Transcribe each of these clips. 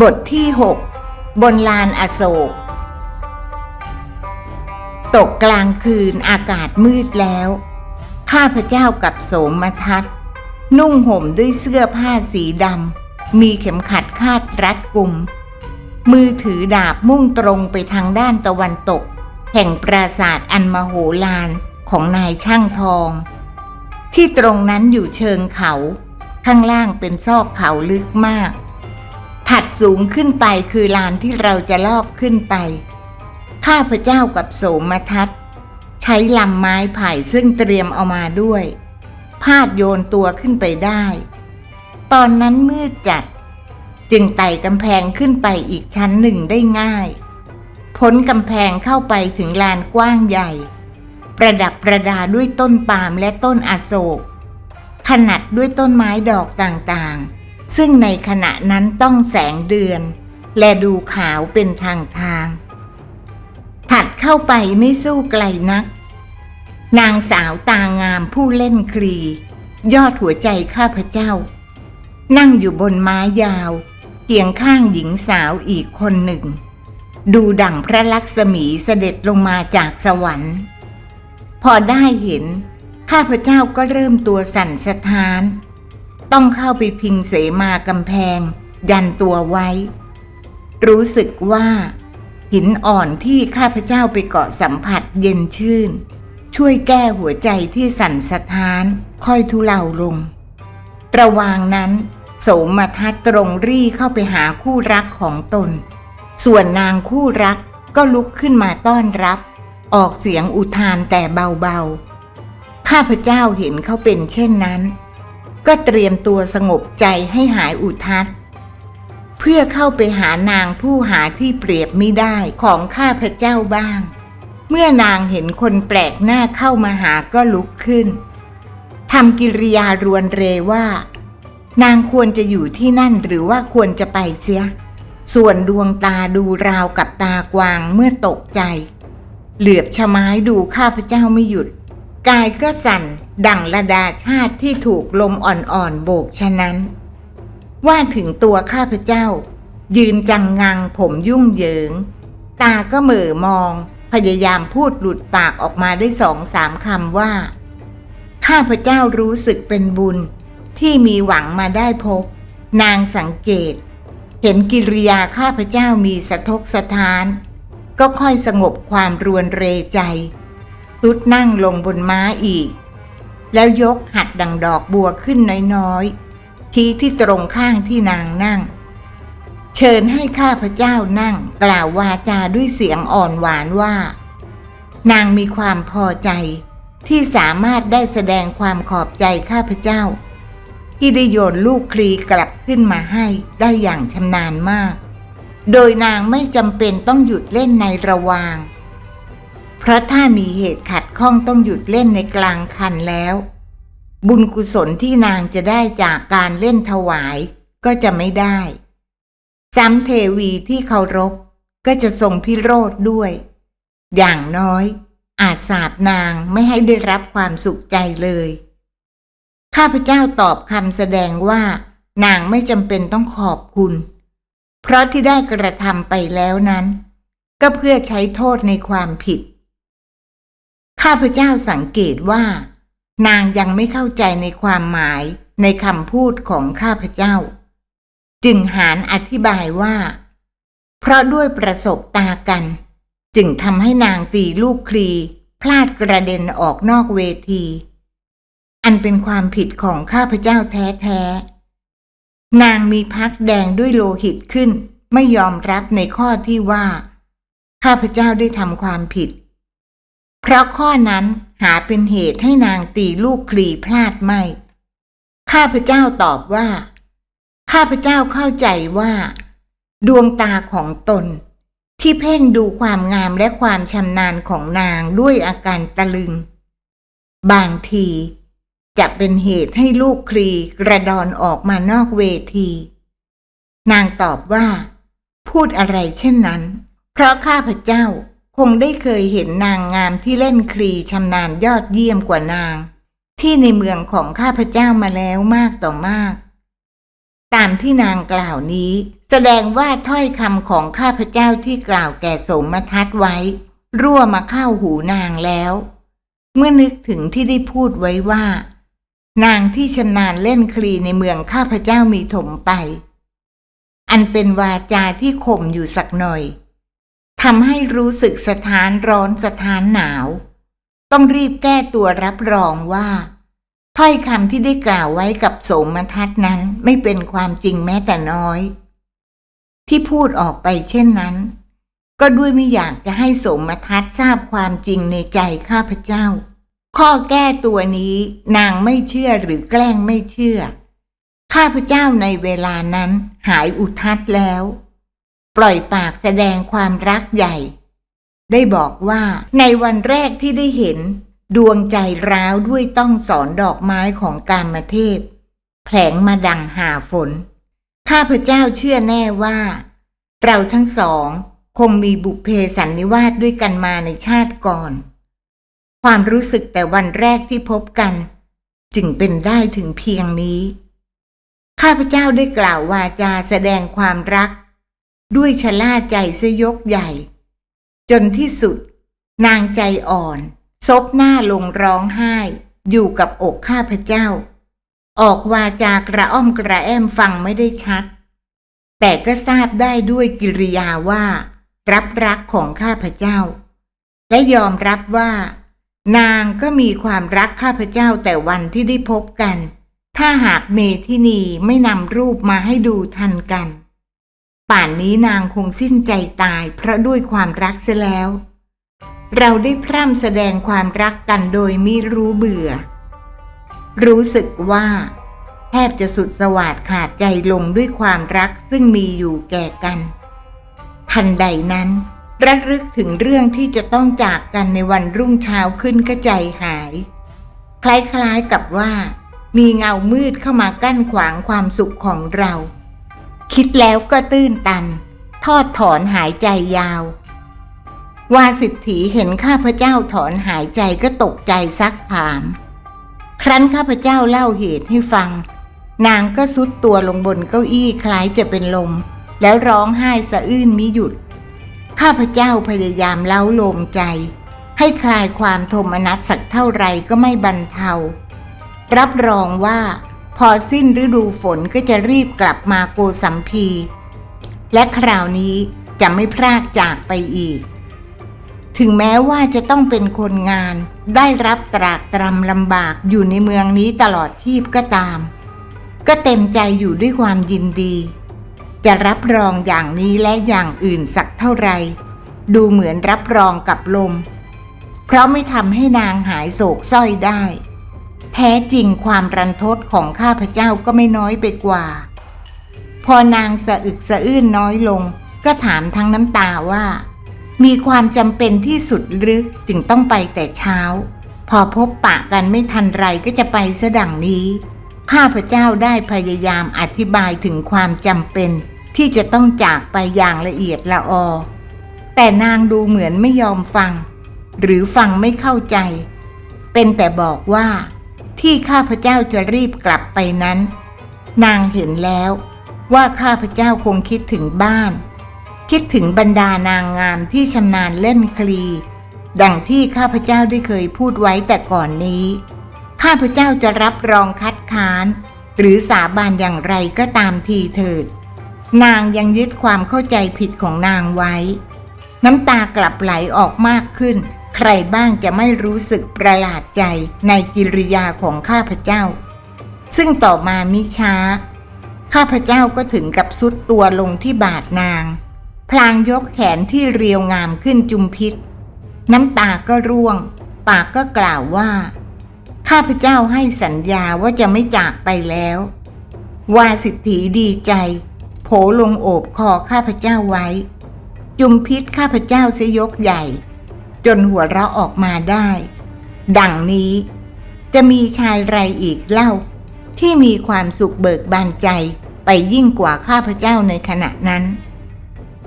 บทที่หกบนลานอโศก ตกกลางคืนอากาศมืดแล้ว ข้าพเจ้ากับโสมทัศน์นุ่งห่มด้วยเสื้อผ้าสีดำ มีเข็มขัดคาดรัดกุม มือถือดาบมุ่งตรงไปทางด้านตะวันตก แห่งปราสาทอันมโหฬารของนายช่างทอง ที่ตรงนั้นอยู่เชิงเขา ข้างล่างเป็นซอกเขาลึกมาก ถัดสูงขึ้นไปคือลานที่เราจะลอบขึ้นไป ข้าพเจ้ากับโสมทัศน์ใช้ลำไม้ไผ่ซึ่งเตรียมเอามาด้วย พาดโยนตัวขึ้นไปได้ ตอนนั้นมืดจัด จึงไต่กำแพงขึ้นไปอีกชั้นหนึ่งได้ง่าย พ้นกำแพงเข้าไปถึงลานกว้างใหญ่ ประดับประดาด้วยต้นปาล์มและต้นอโศกขนาดด้วยต้นไม้ดอกต่างๆ ซึ่งในขณะนั้นต้องแสงเดือน และดูขาวเป็นทางทาง ถัดเข้าไปไม่สู้ไกลนัก นางสาวตางามผู้เล่นคลี ยอดหัวใจข้าพเจ้า นั่งอยู่บนไม้ยาวเคียงข้างหญิงสาวอีกคนหนึ่ง ดูดั่งพระลักษมีเสด็จลงมาจากสวรรค์ พอได้เห็น ข้าพเจ้าก็เริ่มตัวสั่นสะท้าน ต้องเข้าไปพิงเสมากำแพง ยันตัวไว้ รู้สึกว่า หินอ่อนที่ข้าพเจ้าไปเกาะสัมผัสเย็นชื่น ช่วยแก้หัวใจที่สั่นสะท้านค่อยทุเลาลง ระหว่างนั้น โสมทัศตรงรี่เข้าไปหาคู่รักของตน ส่วนนางคู่รักก็ลุกขึ้นมาต้อนรับ ออกเสียงอุทานแต่เบาๆ ข้าพเจ้าเห็นเขาเป็นเช่นนั้น ก็เตรียมตัวสงบใจให้หายอุทัศเพื่อเข้าไปหานางผู้หาที่เปรียบไม่ได้ของข้าพเจ้าบ้าง เมื่อนางเห็นคนแปลกหน้าเข้ามาหาก็ลุกขึ้นทำกิริยารวนเรว่า นางควรจะอยู่ที่นั่นหรือว่าควรจะไปเสีย ส่วนดวงตาดูราวกับตากวางเมื่อตกใจ เหลือบชะไม้ดูข้าพเจ้าไม่หยุด กายก็สั่นดั่งระดาชาติที่ถูกลมอ่อนๆโบกฉะนั้น ว่าถึงตัวข้าพเจ้า ยืนจังงังผมยุ่งเหยิง ตาก็เหม่อมอง พยายามพูดหลุดปากออกมาได้สองสามคำว่า ข้าพเจ้ารู้สึกเป็นบุญ ที่มีหวังมาได้พบ นางสังเกต เห็นกิริยาข้าพเจ้ามีสะทกสะท้าน ก็ค่อยสงบความรวนเรใจ ตุดนั่งลงบนม้าอีก แล้วยกหัดดังดอกบัวขึ้นน้อยๆชี้ที่ตรงข้างที่นางนั่ง เชิญให้ข้าพเจ้านั่งกล่าววาจาด้วยเสียงอ่อนหวานว่า นางมีความพอใจที่สามารถได้แสดงความขอบใจข้าพเจ้า ที่ได้โยนลูกคลีกลับขึ้นมาให้ได้อย่างชำนาญมาก โดยนางไม่จำเป็นต้องหยุดเล่นในระหวาง เพราะถ้ามีเหตุขัดข้องต้องหยุดเล่นในกลางคันแล้ว บุญกุศลที่นางจะได้จากการเล่นถวายก็จะไม่ได้ซ้ำเทวีที่เคารพก็จะทรงพิโรธด้วย อย่างน้อย อาจสาบนางไม่ให้ได้รับความสุขใจเลย ข้าพเจ้าตอบคำแสดงว่า นางไม่จำเป็นต้องขอบคุณ เพราะที่ได้กระทำไปแล้วนั้น ก็เพื่อใช้โทษในความผิด ข้าพเจ้าสังเกตว่า นางยังไม่เข้าใจในความหมายในคำพูดของข้าพเจ้า จึงหารอธิบายว่า เพราะด้วยประสบตากัน จึงทำให้นางตีลูกคลี พลาดกระเด็นออกนอกเวที อันเป็นความผิดของข้าพเจ้าแท้ๆนางมีพักแดงด้วยโลหิตขึ้นไม่ยอมรับในข้อที่ว่า ข้าพเจ้าได้ทำความผิด เพราะข้อนั้นหาเป็นเหตุให้นางตีลูกคลีพลาดไม่ ข้าพเจ้าตอบว่า ข้าพเจ้าเข้าใจว่า ดวงตาของตน ที่เพ่งดูความงามและความชำนาญของนางด้วยอาการตะลึง บางที จะเป็นเหตุให้ลูกคลีกระดอนออกมานอกเวที นางตอบว่า พูดอะไรเช่นนั้น เพราะข้าพเจ้า คงได้เคยเห็นนางงามที่เล่นคลีชำนาญยอดเยี่ยมกว่านาง ที่ในเมืองของข้าพเจ้ามาแล้วมากต่อมาก ตามที่นางกล่าวนี้ แสดงว่าถ้อยคำของข้าพเจ้าที่กล่าวแก่สมทัศน์ไว้ รั่วมาเข้าหูนางแล้ว เมื่อนึกถึงที่ได้พูดไว้ว่า นางที่ชำนาญเล่นคลีในเมืองข้าพเจ้ามีถมไป อันเป็นวาจาที่ข่มอยู่สักหน่อย ทำให้รู้สึกสถานร้อนสถานหนาว ต้องรีบแก้ตัวรับรองว่า ถ้อยคำที่ได้กล่าวไว้กับโสมทัศนั้นไม่เป็นความจริงแม้แต่น้อย ที่พูดออกไปเช่นนั้น ก็ด้วยไม่อยากจะให้โสมทัศทราบความจริงในใจข้าพเจ้า ข้อแก้ตัวนี้นางไม่เชื่อหรือแกล้งไม่เชื่อ ข้าพเจ้าในเวลานั้นหายอุทัศแล้ว ปล่อยปากแสดงความรักใหญ่ ได้บอกว่าในวันแรกที่ได้เห็น ดวงใจร้าวด้วยต้องสอนดอกไม้ของกามเทพแผลงมาดังหาฝน ข้าพเจ้าเชื่อแน่ว่า เราทั้งสองคงมีบุพเพสันนิวาสด้วยกันมาในชาติก่อน ความรู้สึกแต่วันแรกที่พบกัน จึงเป็นได้ถึงเพียงนี้ ข้าพเจ้าได้กล่าววาจาแสดงความรัก ด้วยชะล่าใจเสยยกใหญ่ จนที่สุด นางใจอ่อน ซบหน้าลงร้องไห้ อยู่กับอกข้าพเจ้า ออกวาจากระอ้อมกระแอมฟังไม่ได้ชัด แต่ก็ทราบได้ด้วยกิริยาว่า รับรักของข้าพเจ้า และยอมรับว่า นางก็มีความรักข้าพเจ้าแต่วันที่ได้พบกัน ถ้าหากเมทินีไม่นำรูปมาให้ดูทันกัน ป่านนี้นางคงสิ้นใจตายเพราะด้วยความรักเสียแล้ว เราได้พร่ำแสดงความรักกันโดยไมิรู้เบื่อ รู้สึกว่า แทบจะสุดสวาดขาดใจลงด้วยความรักซึ่งมีอยู่แก่กัน ทันใดนั้นระลึกถึงเรื่องที่จะต้องจากกันในวันรุ่งเช้าขึ้นก็ใจหาย คล้ายๆกับว่า มีเงามืดเข้ามากั้นขวางความสุขของเรา คิดแล้วก็ตื้นตัน ทอดถอนหายใจยาว วาสิทธีเห็นข้าพเจ้าถอนหายใจก็ตกใจซักถาม ครั้นข้าพเจ้าเล่าเหตุให้ฟัง นางก็ซุดตัวลงบนเก้าอี้คล้ายจะเป็นลม แล้วร้องไห้สะอื้นมิหยุด ข้าพเจ้าพยายามเล้าโลมใจ ให้คลายความโทมนัสสักเท่าไรก็ไม่บรรเทา รับรองว่า อสิ้นฤดูฝนก็จะรีบกลับมาโกสัมพี และคราวนี้จะไม่พรากจากไปอีก ถึงแม้ว่าจะต้องเป็นคนงานได้รับตรากตรำลำบากอยู่ในเมืองนี้ตลอดชีพก็ตาม ก็เต็มใจอยู่ด้วยความยินดี จะรับรองอย่างนี้และอย่างอื่นสักเท่าไรดูเหมือนรับรองกับลม เพราะไม่ทำให้นางหายโศกสร้อยได้ แท้จริงความรันทดของข้าพเจ้าก็ไม่น้อยไปกว่า พอนางสะอึกสะอื้นน้อยลง ก็ถามทั้งน้ำตาว่า มีความจำเป็นที่สุดหรือจึงต้องไปแต่เช้า พอพบปะกันไม่ทันไรก็จะไปซะดังนี้ ข้าพเจ้าได้พยายามอธิบายถึงความจำเป็น ที่จะต้องจากไปอย่างละเอียดละออ แต่นางดูเหมือนไม่ยอมฟัง หรือฟังไม่เข้าใจ เป็นแต่บอกว่า ที่ข้าพเจ้าจะรีบกลับไปนั้น นางเห็นแล้วว่าข้าพเจ้าคงคิดถึงบ้าน คิดถึงบรรดานางงามที่ชำนาญเล่นคลี ดังที่ข้าพเจ้าได้เคยพูดไว้แต่ก่อนนี้ ข้าพเจ้าจะรับรองคัดค้าน หรือสาบานอย่างไรก็ตามทีเถิด นางยังยึดความเข้าใจผิดของนางไว้ น้ำตากลับไหลออกมากขึ้น ใครบ้างจะไม่รู้สึกประหลาดใจในกิริยาของข้าพเจ้า ซึ่งต่อมามิช้า ข้าพเจ้าก็ถึงกับสุดตัวลงที่บาทนาง พลางยกแขนที่เรียวงามขึ้นจุมพิษ น้ำตาก็ร่วง ปากก็กล่าวว่า ข้าพเจ้าให้สัญญาว่าจะไม่จากไปแล้ว วาสิทธีดีใจโผลงโอบคอข้าพเจ้าไว้ จุมพิษข้าพเจ้าเสยยกใหญ่ จนหัวเราะออกมาได้ ดังนี้จะมีชายไรอีกเล่า ที่มีความสุขเบิกบานใจไปยิ่งกว่าข้าพเจ้าในขณะนั้น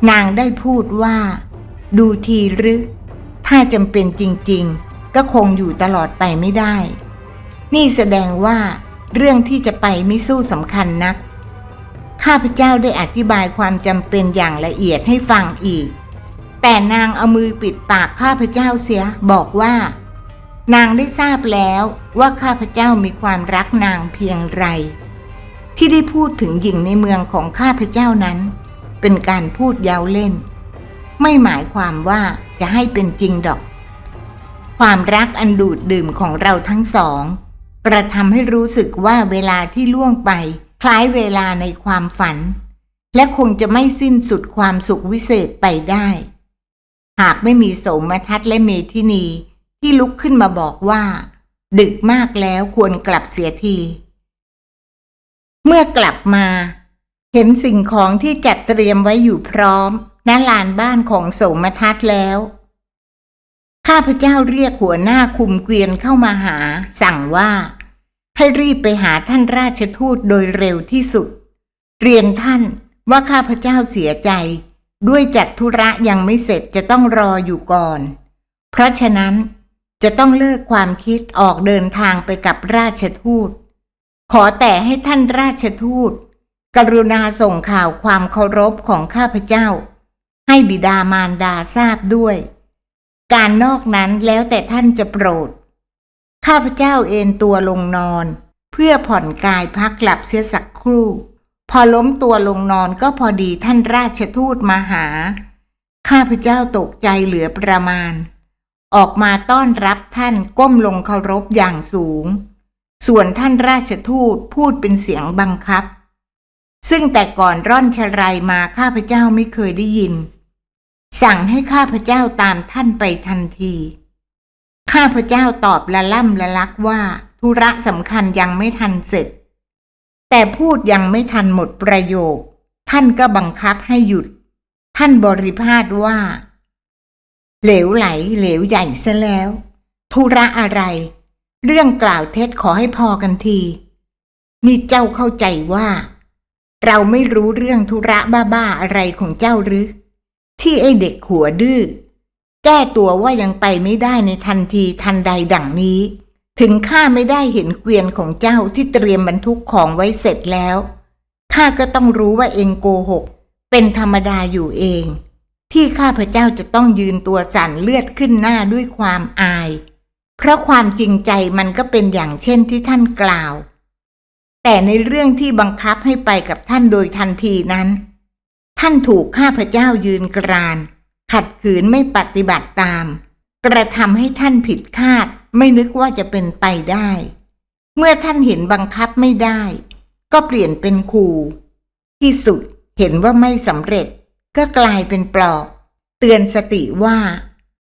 นางได้พูดว่า ดูทีหรือถ้าจำเป็นจริง ๆ ก็คงอยู่ตลอดไปไม่ได้ นี่แสดงว่าเรื่องที่จะไปไม่สู้สำคัญนัก ข้าพเจ้าได้อธิบายความจำเป็นอย่างละเอียดให้ฟังอีก แต่นางเอามือปิดปากข้าพเจ้าเสียบอกว่า นางได้ทราบแล้วว่าข้าพเจ้ามีความรักนางเพียงไร ที่ได้พูดถึงหญิงในเมืองของข้าพเจ้านั้น เป็นการพูดเย้าเล่น ไม่หมายความว่าจะให้เป็นจริงดอก ความรักอันดูดดื่มของเราทั้งสอง กระทำให้รู้สึกว่าเวลาที่ล่วงไป คล้ายเวลาในความฝัน และคงจะไม่สิ้นสุดความสุขวิเศษไปได้ หากไม่มีโสมทัศน์และเมทินีที่ลุกขึ้นมาบอกว่า ดึกมากแล้วควรกลับเสียที เมื่อกลับมา เห็นสิ่งของที่จัดเตรียมไว้อยู่พร้อมณลานบ้านของโสมทัศน์แล้ว ข้าพเจ้าเรียกหัวหน้าคุมเกวียนเข้ามาหา สั่งว่า ให้รีบไปหาท่านราชทูตโดยเร็วที่สุด เรียนท่านว่าข้าพเจ้าเสียใจ ด้วยจัดธุระยังไม่เสร็จจะต้องรออยู่ก่อน เพราะฉะนั้นจะต้องเลิกความคิดออกเดินทางไปกับราชทูต ขอแต่ให้ท่านราชทูต กรุณาส่งข่าวความเคารพของข้าพเจ้า ให้บิดามารดาทราบด้วย การนอกนั้นแล้วแต่ท่านจะโปรด ข้าพเจ้าเอนตัวลงนอน เพื่อผ่อนกายพักหลับเสียสักครู่ พอล้มตัวลงนอนก็พอดีท่านราชทูตมาหา ข้าพเจ้าตกใจเหลือประมาณ ออกมาต้อนรับท่านก้มลงเคารพอย่างสูง ส่วนท่านราชทูตพูดเป็นเสียงบังคับ ซึ่งแต่ก่อนร่อนชรายมาข้าพเจ้าไม่เคยได้ยิน สั่งให้ข้าพเจ้าตามท่านไปทันที ข้าพเจ้าตอบละล่ำละลักว่า ธุระสำคัญยังไม่ทันเสร็จ แต่พูดยังไม่ทันหมดประโยค ท่านก็บังคับให้หยุด ท่านบริพาทว่า เหลวไหลเหลวใหญ่ซะแล้ว ธุระอะไร เรื่องกล่าวเท็จขอให้พอกันที นี่เจ้าเข้าใจว่า เราไม่รู้เรื่องธุระบ้าๆอะไรของเจ้าหรือ ที่ไอเด็กหัวดื้อแก้ตัวว่ายังไปไม่ได้ในทันทีทันใดดังนี้ ถึงข้าไม่ได้เห็นเกวียนของเจ้าที่เตรียมบรรทุกของไว้เสร็จแล้วข้าก็ต้องรู้ว่าเองโกหก เป็นธรรมดาอยู่เอง ที่ข้าพเจ้าจะต้องยืนตัวสั่นเลือดขึ้นหน้าด้วยความอาย เพราะความจริงใจมันก็เป็นอย่างเช่นที่ท่านกล่าว แต่ในเรื่องที่บังคับให้ไปกับท่านโดยทันทีนั้น ท่านถูกข้าพเจ้ายืนกราน ขัดขืนไม่ปฏิบัติตาม กระทำให้ท่านผิดคาด ไม่นึกว่าจะเป็นไปได้ เมื่อท่านเห็นบังคับไม่ได้ ก็เปลี่ยนเป็นขู่ที่สุดเห็นว่าไม่สำเร็จ ก็กลายเป็นปลอบเตือนสติว่า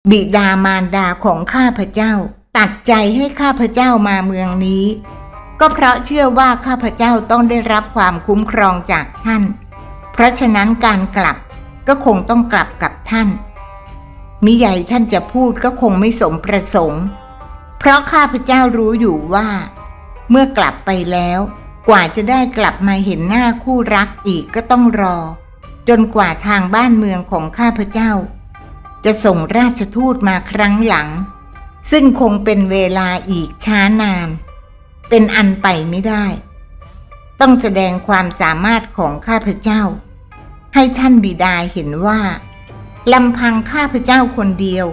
บิดามารดาของข้าพเจ้า ตัดใจให้ข้าพเจ้ามาเมืองนี้ ก็เพราะเชื่อว่าข้าพเจ้าต้องได้รับความคุ้มครองจากท่าน เพราะฉะนั้นการกลับก็คงต้องกลับกับท่านมิใหญ่ท่านจะพูดก็คงไม่สมประสงค์ เพราะข้าพเจ้ารู้อยู่ว่า เมื่อกลับไปแล้ว กว่าจะได้กลับมาเห็นหน้าคู่รักอีกก็ต้องรอ จนกว่าทางบ้านเมืองของข้าพเจ้า จะส่งราชทูตมาครั้งหลัง ซึ่งคงเป็นเวลาอีกช้านาน เป็นอันไปไม่ได้ ต้องแสดงความสามารถของข้าพเจ้า ให้ท่านบิดาเห็นว่าลำพังข้าพเจ้าคนเดียว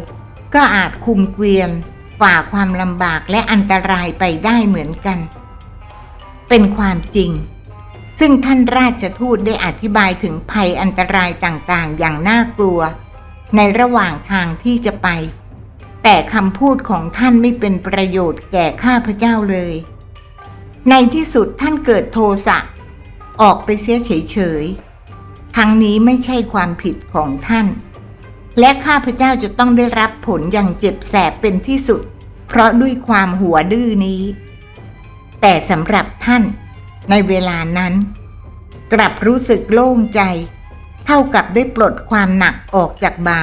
ก็อาจคุมเกวียน ฝ่าความลำบากและอันตรายไปได้เหมือนกัน เป็นความจริง ซึ่งท่านราชทูตได้อธิบายถึงภัยอันตรายต่างๆ อย่างน่ากลัว ในระหว่างทางที่จะไป แต่คำพูดของท่านไม่เป็นประโยชน์แก่ข้าพเจ้าเลย ในที่สุดท่านเกิดโทสะออกไปเสียเฉยๆทั้งนี้ไม่ใช่ความผิดของท่าน และข้าพเจ้าจะต้องได้รับผลอย่างเจ็บแสบเป็นที่สุด เพราะด้วยความหัวดื้อนี้ แต่สำหรับท่าน ในเวลานั้น กลับรู้สึกโล่งใจ เท่ากับได้ปลดความหนักออกจากบา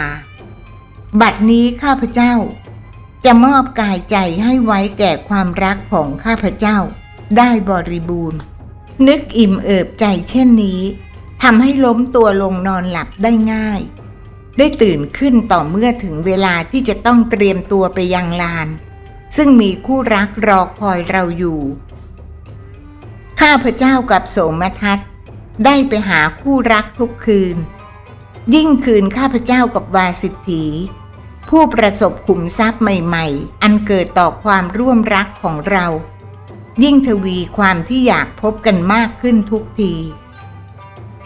บัดนี้ข้าพเจ้า จะมอบกายใจให้ไว้แก่ความรักของข้าพเจ้า ได้บริบูรณ์ นึกอิ่มเอิบใจเช่นนี้ทำให้ล้มตัวลงนอนหลับได้ง่าย ได้ตื่นขึ้นต่อเมื่อถึงเวลาที่จะต้องเตรียมตัวไปยังลาน ซึ่งมีคู่รักรอคอยเราอยู่ ข้าพเจ้ากับโสมทัศน์ได้ไปหาคู่รักทุกคืน ยิ่งคืนข้าพเจ้ากับวาสิทธีผู้ประสบขุมทรัพย์ใหม่ๆ อันเกิดต่อความร่วมรักของเรา ยิ่งทวีความที่อยากพบกันมากขึ้นทุกที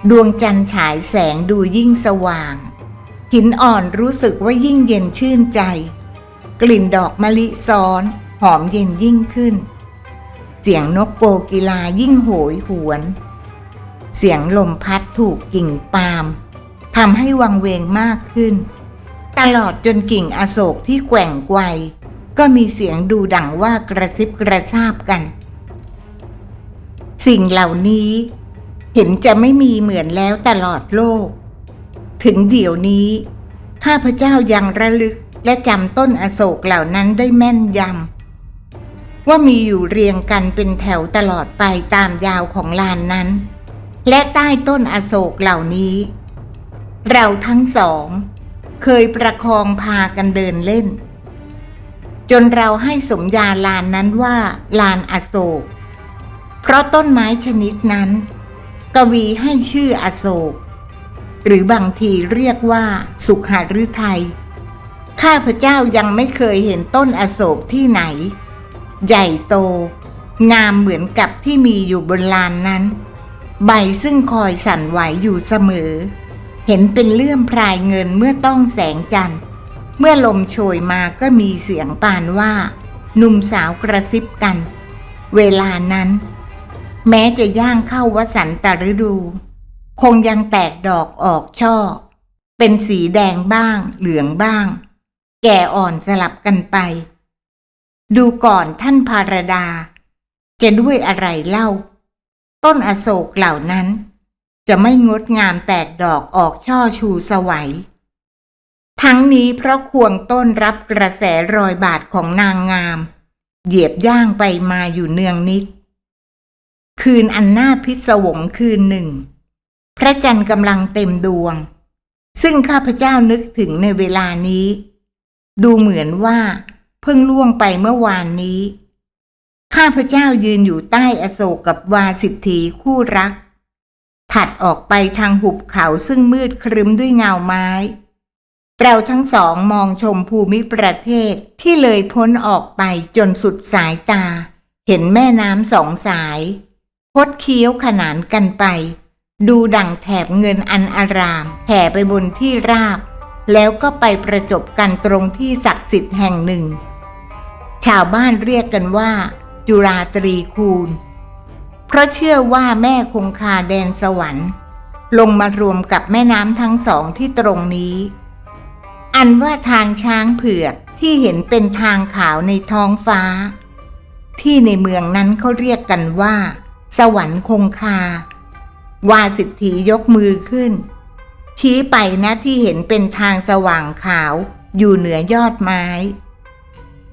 ดวงจันทร์ฉายแสงดูยิ่งสว่าง หินอ่อนรู้สึกว่ายิ่งเย็นชื่นใจ กลิ่นดอกมะลิซ้อน หอมเย็นยิ่งขึ้น เสียงนกโกกีลายิ่งโหยหวน เสียงลมพัดถูกกิ่งปาล์มทำให้วังเวงมากขึ้น ตลอดจนกิ่งอโศกที่แกว่งไกวก็มีเสียงดูดังว่ากระซิบกระซาบกัน สิ่งเหล่านี้ เห็นจะไม่มีเหมือนแล้วตลอดโลก ถึงเดี๋ยวนี้ข้าพเจ้ายังระลึกและจำต้นอโศกเหล่านั้นได้แม่นยำว่ามีอยู่เรียงกันเป็นแถวตลอดไปตามยาวของลานนั้น และใต้ต้นอโศกเหล่านี้ เราทั้งสอง เคยประคองพากันเดินเล่น จนเราให้สมญาลานนั้นว่าลานอโศก เพราะต้นไม้ชนิดนั้น กวีให้ชื่ออโศก หรือบางทีเรียกว่าสุขหฤทัยข้าพเจ้ายังไม่เคยเห็นต้นอโศกที่ไหน ใหญ่โต งามเหมือนกับที่มีอยู่บนลานนั้น ใบซึ่งคอยสั่นไหวอยู่เสมอ เห็นเป็นเลื่อมพรายเงินเมื่อต้องแสงจันทร์ เมื่อลมโชยมาก็มีเสียงปานว่า หนุ่มสาวกระซิบกัน เวลานั้น แม้จะย่างเข้าวสันตฤดู คงยังแตกดอกออกช่อ เป็นสีแดงบ้าง เหลืองบ้าง แก่อ่อนสลับกันไป ดูก่อนท่านพารดา จะด้วยอะไรเล่า ต้นอโศกเหล่านั้น จะไม่งดงามแตกดอกออกช่อชูสวัย ทั้งนี้เพราะควงต้นรับกระแสรอยบาทของนางงาม เหยียบย่างไปมาอยู่เนืองนิด คืนอันน่าพิศวงคืนหนึ่ง พระจันทร์กำลังเต็มดวง ซึ่งข้าพเจ้านึกถึงในเวลานี้ ดูเหมือนว่า เพิ่งล่วงไปเมื่อวานนี้ ข้าพเจ้ายืนอยู่ใต้อโศกกับวาสิทธีคู่รัก ถัดออกไปทางหุบเขาซึ่งมืดครึ้มด้วยเงาไม้ เราทั้งสองมองชมภูมิประเทศที่เลยพ้นออกไปจนสุดสายตา เห็นแม่น้ำสองสายพดเคี้ยวขนานกันไป ดูดังแถบเงินอันอารามแผ่ไปบนที่ราบ แล้วก็ไปประจบกันตรงที่ศักดิ์สิทธิ์แห่งหนึ่ง ชาวบ้านเรียกกันว่า จุฬาตรีคูณ เพราะเชื่อว่าแม่คงคาแดนสวรรค์ ลงมารวมกับแม่น้ำทั้งสองที่ตรงนี้ อันว่าทางช้างเผือกที่เห็นเป็นทางขาวในท้องฟ้า ที่ในเมืองนั้นเขาเรียกกันว่า สวรรค์คงคา วาสิทธียกมือขึ้น ชี้ไปนะที่เห็นเป็นทางสว่างขาวอยู่เหนือยอดไม้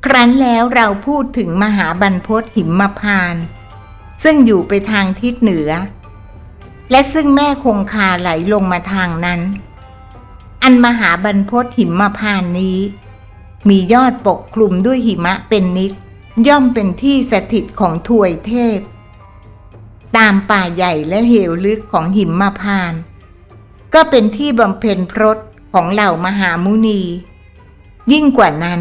ครั้นแล้วเราพูดถึงมหาบรรพตหิมพาน ซึ่งอยู่ไปทางทิศเหนือ และซึ่งแม่คงคาไหลลงมาทางนั้น อันมหาบรรพตหิมพานนี้ มียอดปกคลุมด้วยหิมะเป็นนิดย่อมเป็นที่สถิตของทวยเทพ ตามป่าใหญ่และเหวลึกของหิมมาพาน ก็เป็นที่บำเพ็ญพรตของเหล่ามหามุนี ยิ่งกว่านั้น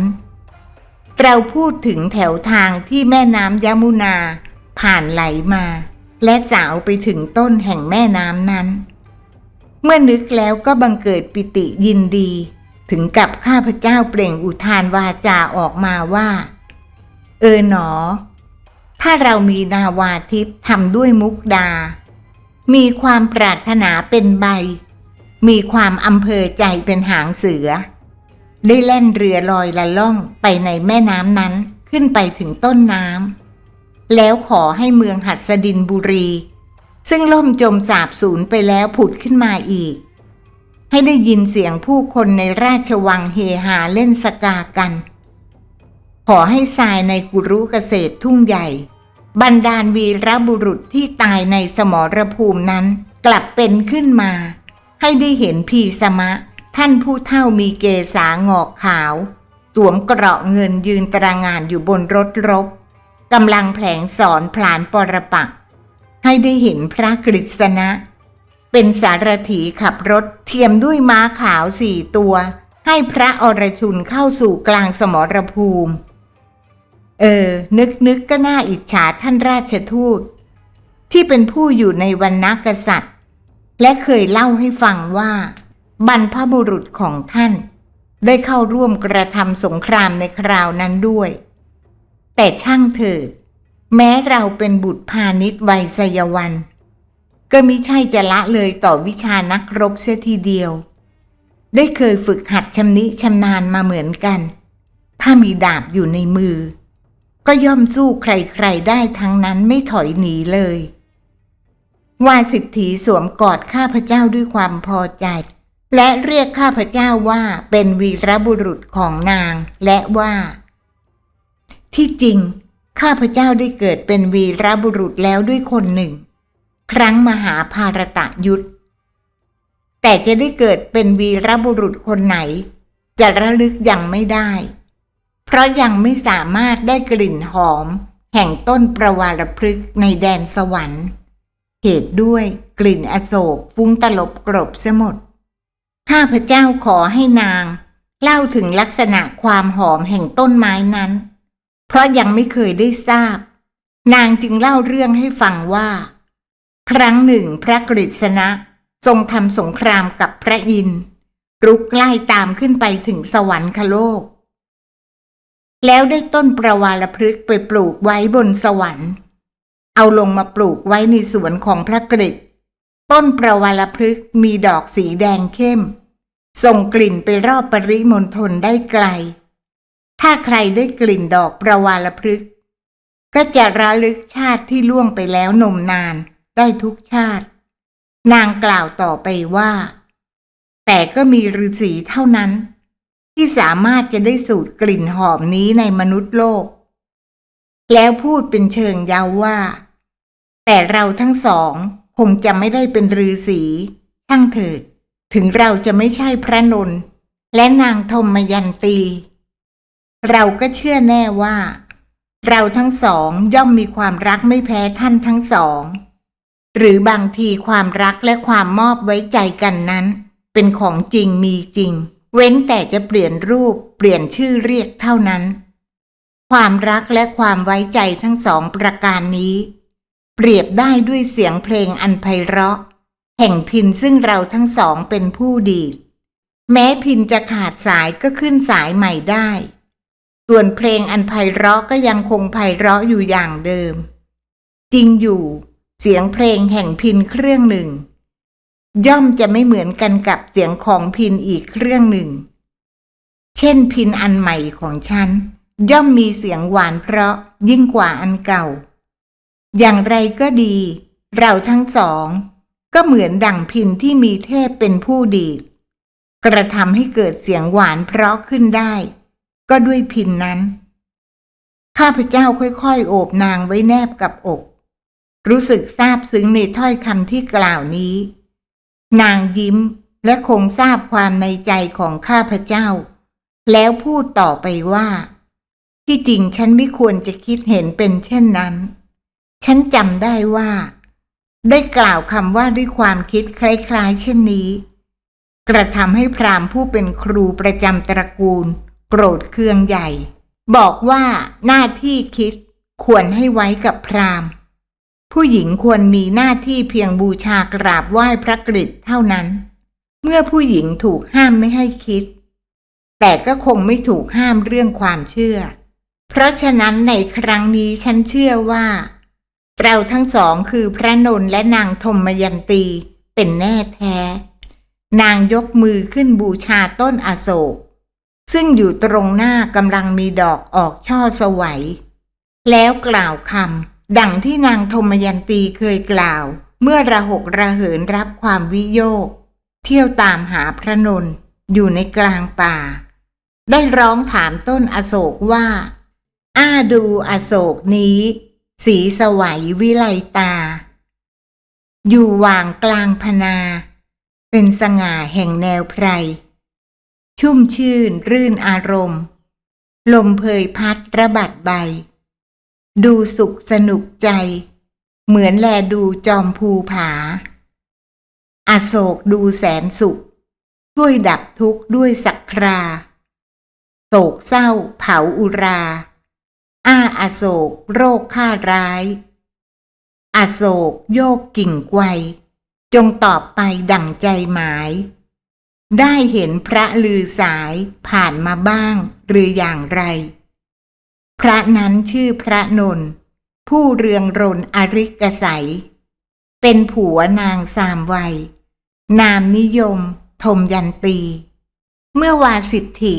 เราพูดถึงแถวทางที่แม่น้ำยมุนาผ่านไหลมา และสาวไปถึงต้นแห่งแม่น้ำนั้น เมื่อนึกแล้วก็บังเกิดปิติยินดี ถึงกับข้าพเจ้าเปล่งอุทานวาจาออกมาว่า เออหนอ ถ้าเรามีนาวาทิพย์ทำด้วยมุกดา มีความปรารถนาเป็นใบ มีความอำเภอใจเป็นหางเสือ ได้แล่นเรือลอยละล่องไปในแม่น้ำนั้นขึ้นไปถึงต้นน้ำแล้วขอให้เมืองหัดสดินบุรี ซึ่งล่มจมสาบสูญไปแล้วผุดขึ้นมาอีก ให้ได้ยินเสียงผู้คนในราชวังเฮฮาเล่นสกากัน ขอให้ทรายในกุรุเกษตรทุ่งใหญ่ บรรดาลวีรบุรุษที่ตายในสมรภูมินั้น กลับเป็นขึ้นมา ให้ได้เห็นพีสมะ ท่านผู้เท่ามีเกษางอกขาว สวมเกราะเงินยืนตรางานอยู่บนรถรบกำลังแผลงสอนพลานปรปัก ให้ได้เห็นพระกฤษณะ เป็นสารถีขับรถเทียมด้วยม้าขาวสี่ตัว ให้พระอรชุนเข้าสู่กลางสมรภูมิ เออ นึกนึกก็น่าอิจฉาท่านราชทูต ที่เป็นผู้อยู่ในวรรณกษัตริย์ และเคยเล่าให้ฟังว่า บรรพบุรุษของท่าน ได้เข้าร่วมกระทำสงครามในคราวนั้นด้วย แต่ช่างเถิด แม้เราเป็นบุตรพาณิชย์วัยสยวัน ก็มิใช่จะละเลยต่อวิชานักรบเสียทีเดียว ได้เคยฝึกหัดชำนิชำนาญมาเหมือนกัน ถ้ามีดาบอยู่ในมือ ก็ย่อมสู้ใครๆได้ทั้งนั้นไม่ถอยหนีเลย วาสิทธีสวมกอดข้าพเจ้าด้วยความพอใจ และเรียกข้าพเจ้าว่าเป็นวีรบุรุษของนางและว่า ที่จริง ข้าพเจ้าได้เกิดเป็นวีรบุรุษแล้วด้วยคนหนึ่ง ครั้งมหาภารตะยุทธแต่จะได้เกิดเป็นวีรบุรุษคนไหน จะระลึกยังไม่ได้ เพราะยังไม่สามารถได้กลิ่นหอม แห่งต้นประวารพฤกษ์ในแดนสวรรค์ เหตุด้วยกลิ่นอโศกฟุ้งตลบกรบเสียหมด ข้าพเจ้าขอให้นาง เล่าถึงลักษณะความหอมแห่งต้นไม้นั้น เพราะยังไม่เคยได้ทราบ นางจึงเล่าเรื่องให้ฟังว่า ครั้งหนึ่งพระกฤษณะทรงทำสงครามกับพระอินทร์รุกไล่ตามขึ้นไปถึงสวรรคโลก แล้วได้ต้นประวาลพฤกษ์ไปปลูกไว้บนสวรรค์ เอาลงมาปลูกไว้ในสวนของพระกฤษต้นประวาลพฤกษ์มีดอกสีแดงเข้ม ส่งกลิ่นไปรอบปริมณฑลได้ไกล ถ้าใครได้กลิ่นดอกประวาลพฤกษ์ก็จะระลึกชาติที่ล่วงไปแล้วนมนานได้ทุกชาติ นางกล่าวต่อไปว่า แต่ก็มีฤาษีเท่านั้น ที่สามารถจะได้สูดกลิ่นหอมนี้ในมนุษย์โลก แล้วพูดเป็นเชิงยาว่า แต่เราทั้งสองคงจะไม่ได้เป็นฤาษีช่างเถิด ถึงเราจะไม่ใช่พระนนท์และนางธมยันตี เราก็เชื่อแน่ว่า เราทั้งสองย่อมมีความรักไม่แพ้ท่านทั้งสอง หรือบางทีความรักและความมอบไว้ใจกันนั้น เป็นของจริงมีจริง เว้นแต่จะเปลี่ยนรูปเปลี่ยนชื่อเรียกเท่านั้น ความรักและความไว้ใจทั้งสองประการนี้ เปรียบได้ด้วยเสียงเพลงอันไพเราะ แห่งพินซึ่งเราทั้งสองเป็นผู้ดีดแม้พินจะขาดสายก็ขึ้นสายใหม่ได้ ส่วนเพลงอันไพเราะก็ยังคงไพเราะอยู่อย่างเดิม จริงอยู่ เสียงเพลงแห่งพินเครื่องหนึ่ง ย่อมจะไม่เหมือนกันกับเสียงของพินอีกเครื่องหนึ่ง เช่นพินอันใหม่ของฉัน ย่อมมีเสียงหวานเพราะยิ่งกว่าอันเก่า อย่างไรก็ดี เราทั้งสอง ก็เหมือนดั่งพินที่มีเทพเป็นผู้ดีดกระทำให้เกิดเสียงหวานเพราะขึ้นได้ ก็ด้วยพินนั้น ข้าพเจ้าค่อยๆ โอบนางไว้แนบกับอก รู้สึกซาบซึ้งในถ้อยคำที่กล่าวนี้ นางยิ้มและคงทราบความในใจของข้าพเจ้า แล้วพูดต่อไปว่า ที่จริงฉันไม่ควรจะคิดเห็นเป็นเช่นนั้น ฉันจำได้ว่า ได้กล่าวคำว่าด้วยความคิดคล้ายๆ เช่นนี้ กระทำให้พรามผู้เป็นครูประจำตระกูล โกรธเคืองใหญ่ บอกว่าหน้าที่คิดควรให้ไว้กับพราหมณ์ ผู้หญิงควรมีหน้าที่เพียงบูชากราบไหว้พระกฤษเท่านั้น เมื่อผู้หญิงถูกห้ามไม่ให้คิด แต่ก็คงไม่ถูกห้ามเรื่องความเชื่อ เพราะฉะนั้นในครั้งนี้ฉันเชื่อว่า เราทั้งสองคือพระนนท์และนางธมยันตีเป็นแน่แท้ นางยกมือขึ้นบูชาต้นอโศก ซึ่งอยู่ตรงหน้ากำลังมีดอกออกช่อสวัย แล้วกล่าวคำ ดังที่นางธมยันตีเคยกล่าว เมื่อระหกระเหินรับความวิโยค เที่ยวตามหาพระนนอยู่ในกลางป่า ได้ร้องถามต้นอโศกว่า อ้าดูอโศกนี้ สีสวัยวิไลตา อยู่ว่างกลางพนา เป็นสง่าแห่งแนวไพร ชุ่มชื่นรื่นอารมณ์ ลมเพยพัดระบัดใบ ดูสุขสนุกใจ เหมือนแลดูจอมภูผา อโศกดูแสนสุข ช่วยดับทุกข์ด้วยสักคราโศกเศร้าเผาอุรา อ้าอโศกโรคฆ่าร้าย อโศกโยกกิ่งไกวจงตอบไปดั่งใจหมาย ได้เห็นพระลือสายผ่านมาบ้างหรืออย่างไร พระนั้นชื่อพระนนท์ผู้เรืองรนอริกสัย เป็นผัวนางสามวัย นามนิยม ธมยันตี เมื่อวาสิทธี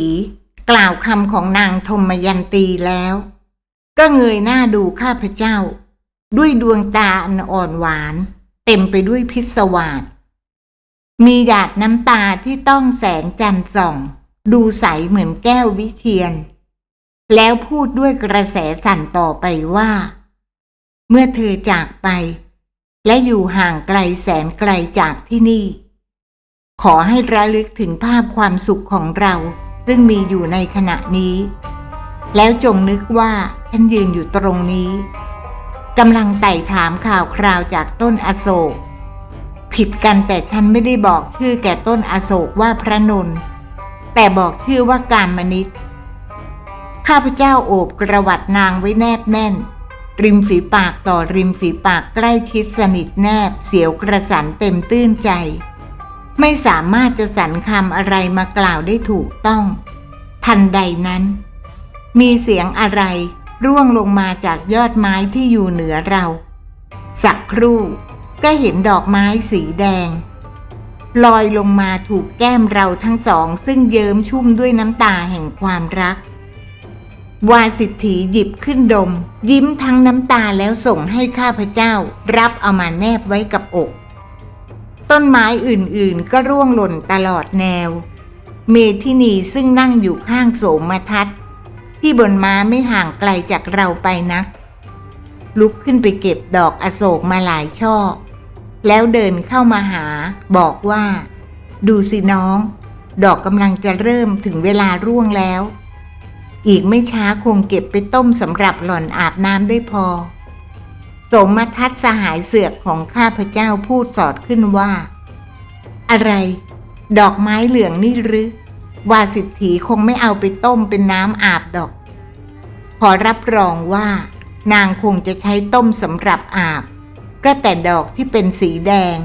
กล่าวคำของนางธมยันตีแล้ว ก็เงยหน้าดูข้าพเจ้า ด้วยดวงตาอันอ่อนหวาน เต็มไปด้วยพิศวาสมีหยาดน้ำตาที่ต้องแสงจันทร์ส่อง ดูใสเหมือนแก้ววิเชียน แล้วพูดด้วยกระแสสั่นต่อไปว่า เมื่อเธอจากไป และอยู่ห่างไกลแสนไกลจากที่นี่ ขอให้ระลึกถึงภาพความสุขของเรา ซึ่งมีอยู่ในขณะนี้ แล้วจงนึกว่าฉันยืนอยู่ตรงนี้กำลังไต่ถามข่าวคราวจากต้นอโศก ผิดกันแต่ฉันไม่ได้บอกชื่อแก่ต้นอโศกว่าพระนน แต่บอกชื่อว่าการมนิต ข้าพเจ้าโอบกระวัดนางไว้แนบแน่น ริมฝีปากต่อริมฝีปากใกล้ชิดสนิทแนบ เสียวกระสันเต็มตื้นใจ ไม่สามารถจะสรรคำอะไรมากล่าวได้ถูกต้อง ทันใดนั้น มีเสียงอะไร ร่วงลงมาจากยอดไม้ที่อยู่เหนือเรา สักครู่ก็เห็นดอกไม้สีแดง ลอยลงมาถูกแก้มเราทั้งสอง ซึ่งเยิ้มชุ่มด้วยน้ำตาแห่งความรัก วาสิทธีหยิบขึ้นดม ยิ้มทั้งน้ำตาแล้วส่งให้ข้าพเจ้า รับเอามาแนบไว้กับอก ต้นไม้อื่นๆ ก็ร่วงหล่นตลอดแนว เมทินีซึ่งนั่งอยู่ข้างโสมทัศน์ที่บนม้าไม่ห่างไกลจากเราไปนัก ลุกขึ้นไปเก็บดอกอโศกมาหลายช่อ แล้วเดินเข้ามาหา บอกว่า ดูสิน้อง ดอกกำลังจะเริ่มถึงเวลาร่วงแล้ว อีกไม่ช้าคงเก็บไปต้มสำหรับหล่อนอาบน้ำได้พอ สมทัศสหายเสือกของข้าพเจ้าพูดสอดขึ้นว่า อะไร ดอกไม้เหลืองนี่หรือวาสิทธีคงไม่เอาไปต้มเป็นน้ำอาบดอก ขอรับรองว่า นางคงจะใช้ต้มสำหรับอาบ ก็แต่ดอกที่เป็นสีแดง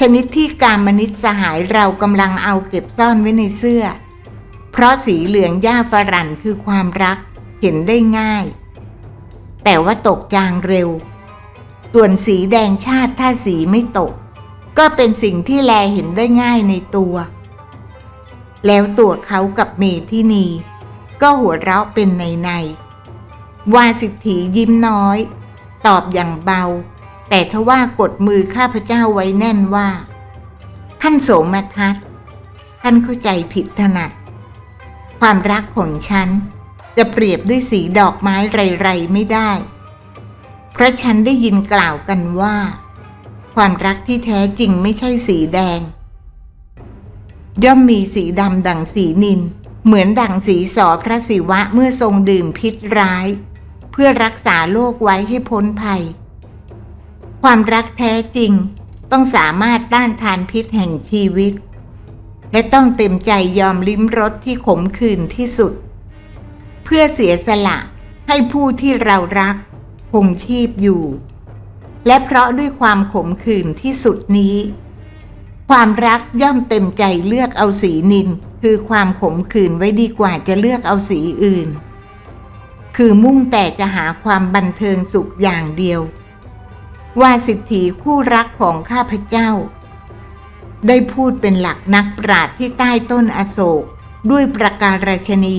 ชนิดที่การมนิตสหายเรากำลังเอาเก็บซ่อนไว้ในเสื้อ เพราะสีเหลืองย่าฝรั่นคือความรักเห็นได้ง่าย แต่ว่าตกจางเร็ว ส่วนสีแดงชาติถ้าสีไม่ตก ก็เป็นสิ่งที่แลเห็นได้ง่ายในตัว แล้วตัวเขากับเมทินีก็หัวเราะเป็นในในวาสิทธียิ้มน้อย ตอบอย่างเบา แต่ทว่ากดมือข้าพเจ้าไว้แน่นว่า ท่านโสมทัศท่านเข้าใจผิดถนัด ความรักของฉัน จะเปรียบด้วยสีดอกไม้ไรๆไม่ได้ เพราะฉันได้ยินกล่าวกันว่า ความรักที่แท้จริงไม่ใช่สีแดง ย่อมมีสีดำดังสีนิน เหมือนดังสีสอพระศิวะเมื่อทรงดื่มพิษร้าย เพื่อรักษาโลกไว้ให้พ้นภัย ความรักแท้จริงต้องสามารถต้านทานพิษแห่งชีวิต และต้องเต็มใจยอมลิ้มรสที่ขมขื่นที่สุด เพื่อเสียสละให้ผู้ที่เรารักคงชีพอยู่ และเพราะด้วยความขมขื่นที่สุดนี้ ความรักย่อมเต็มใจเลือกเอาสีนิน คือความขมขื่นไว้ดีกว่าจะเลือกเอาสีอื่น คือมุ่งแต่จะหาความบันเทิงสุขอย่างเดียว ว่าสิทธิคู่รักของข้าพเจ้า ได้พูดเป็นหลักนักปราชญ์ที่ใต้ต้นอโศก ด้วยประการราชนี